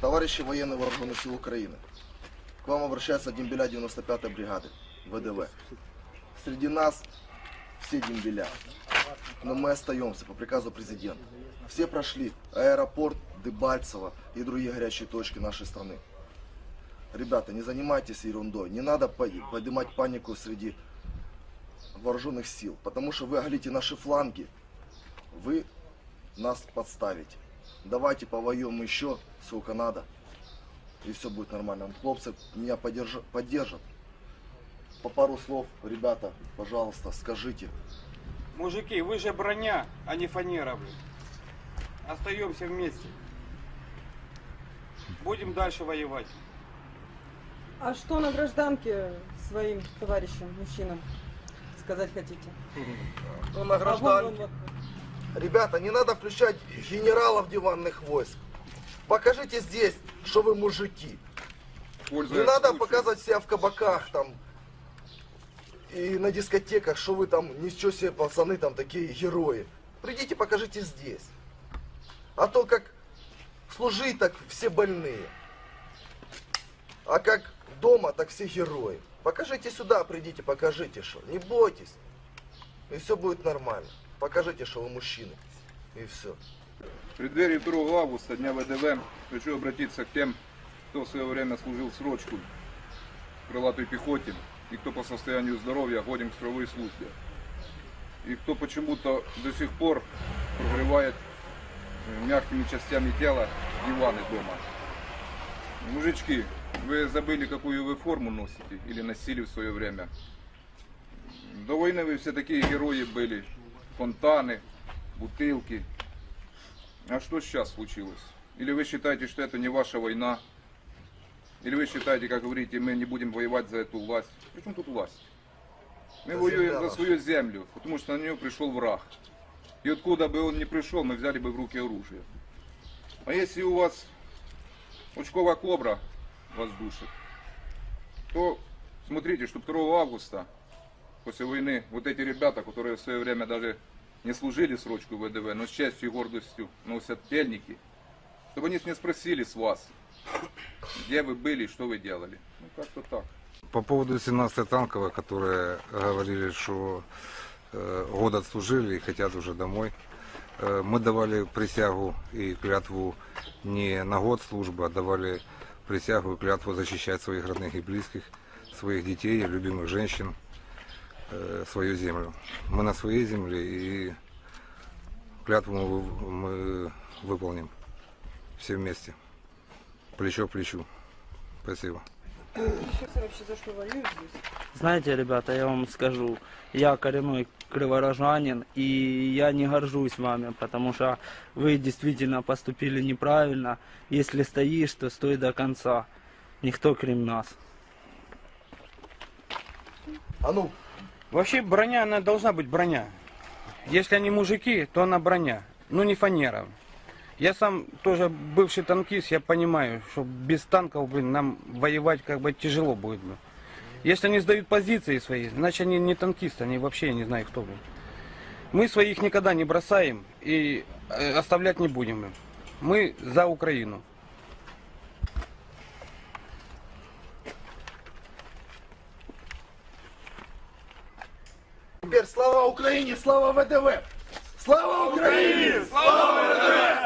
Товарищи военные вооруженных сил Украины, к вам обращается дембеля 95-й бригады ВДВ. Среди нас все дембеля, но мы остаемся по приказу президента. Все прошли аэропорт Дебальцево и другие горячие точки нашей страны. Ребята, не занимайтесь ерундой, не надо по- поднимать панику среди вооруженных сил, потому что вы оголите наши фланги, вы нас подставите. Давайте повоюем еще, сколько надо, и все будет нормально. Хлопцы меня поддержа- поддержат. По пару слов, ребята, пожалуйста, скажите. Мужики, вы же броня, а не фанера, блин. Остаемся вместе. Будем дальше воевать. А что на гражданке своим товарищам, мужчинам сказать хотите? Ну, на А вон, вон, вот. Ребята, не надо включать генералов диванных войск. Покажите здесь, что вы мужики. Не надо показывать себя в кабаках там и на дискотеках, что вы там, ничего себе, пацаны там такие герои. Придите, покажите здесь. А то как служить, так все больные. А как дома, так все герои. Покажите сюда, придите, покажите, что. Не бойтесь. И все будет нормально. Покажите, что вы мужчины. И все. В преддверии 2 августа, Дня ВДВ, хочу обратиться к тем, кто в свое время служил срочку в крылатой пехоте и кто по состоянию здоровья годен к строевой службе. И кто почему-то до сих пор прогревает э, мягкими частями тела диваны дома. Мужички, вы забыли, какую вы форму носите или носили в свое время. До войны вы все такие герои были. Фонтаны, бутылки, а что сейчас случилось? Или вы считаете, что это не ваша война? Или вы считаете, как говорите, мы не будем воевать за эту власть? Причем тут власть? Мы Это воюем за свою землю, потому что на нее пришел враг. И откуда бы он ни пришел, мы взяли бы в руки оружие. А если у вас очковая кобра вас душит, то смотрите, чтобы 2 августа, после войны, вот эти ребята, которые в свое время даже не служили срочку ВДВ, но с честью и гордостью носят тельники, чтобы они не спросили с вас, где вы были и что вы делали. Ну, как-то так. По поводу 17-й танковой, которые говорили, что э, год отслужили и хотят уже домой. Э, мы давали присягу и клятву не на год службы, а давали присягу и клятву защищать своих родных и близких, своих детей, любимых женщин, свою землю. Мы на своей земле и клятву мы, мы выполним все вместе, плечо к плечу. Спасибо. Знаете, ребята, я вам скажу, я коренной криворожанин, и я не горжусь вами, потому что вы действительно поступили неправильно. Если стоишь, то стой до конца. Никто крім нас. А ну, Вообще броня, она должна быть броня. Если они мужики, то она броня. Ну не фанера. Я сам тоже бывший танкист, я понимаю, что без танков, блин, нам воевать как бы тяжело будет. блин. Если они сдают позиции свои, значит они не танкисты, они вообще не знаю кто. Блин. Мы своих никогда не бросаем и э, оставлять не будем. Мы за Украину. Теперь слава Украине, слава ВДВ! Слава Украине! Слава ВДВ!